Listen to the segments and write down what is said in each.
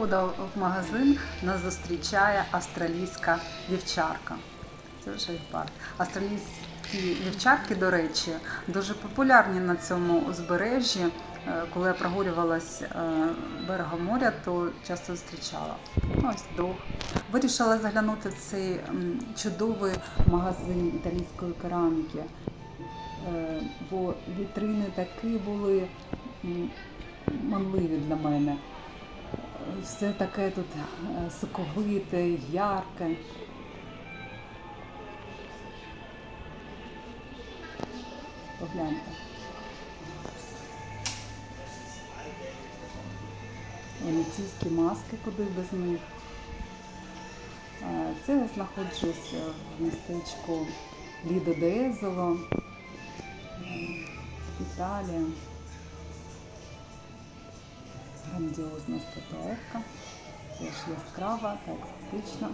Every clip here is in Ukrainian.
входу в магазин нас зустрічає австралійська вівчарка. Це вже бар. Австралійські вівчарки, до речі, дуже популярні на цьому узбережжі. Е, Коли я прогулювалась е, берегом моря, то часто зустрічала. Ось дог. Вирішила заглянути в цей чудовий магазин італійської кераміки. Е, Бо вітрини такі були манливі для мене. Все таке тут е, соковите, ярке. Погляньте. Венеційські маски, куди без них. Е, Це я знаходжусь в містечку Лідо Дезело, Італія. Грандіозна статуетка, теж яскрава та екзотична.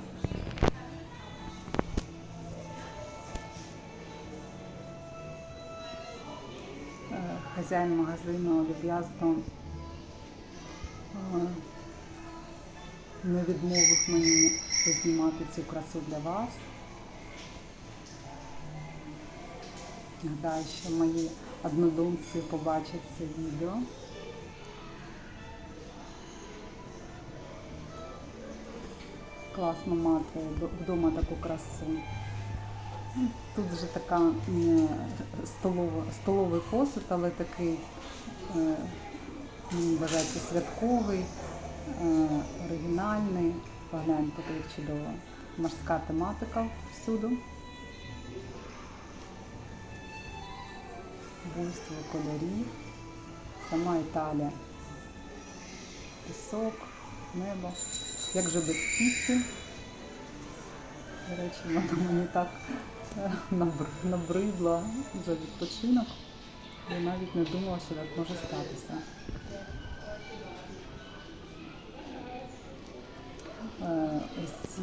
Е, Хазяїн магазину люб'язно е, не відмовив мені знімати цю красу для вас. Гадаю, що мої однодумці побачать це відео. Класно мати вдома таку красу. Тут вже така м, столова, столовий посуд, але такий, е, мені вважається, святковий, е, оригінальний. Погляньте, як чудово. Морська тематика всюду. Буйство кольорів. Сама Італія. Пісок, небо. Як же без піци. До речі, вона мені так е, набридла за відпочинок. Я навіть не думала, що так може статися. Е, Ось ці,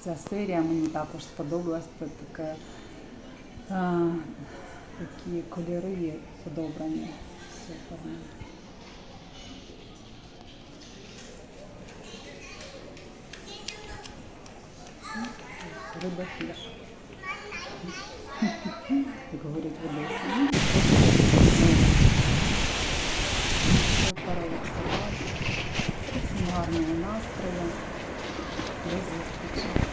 ця серія мені також сподобалась. Це таке, е, такі кольори подобрані. Супер. Риба фіш. Як говорять в Одесі. Паралаксувати. Всім гарного настрою. До зустрічі.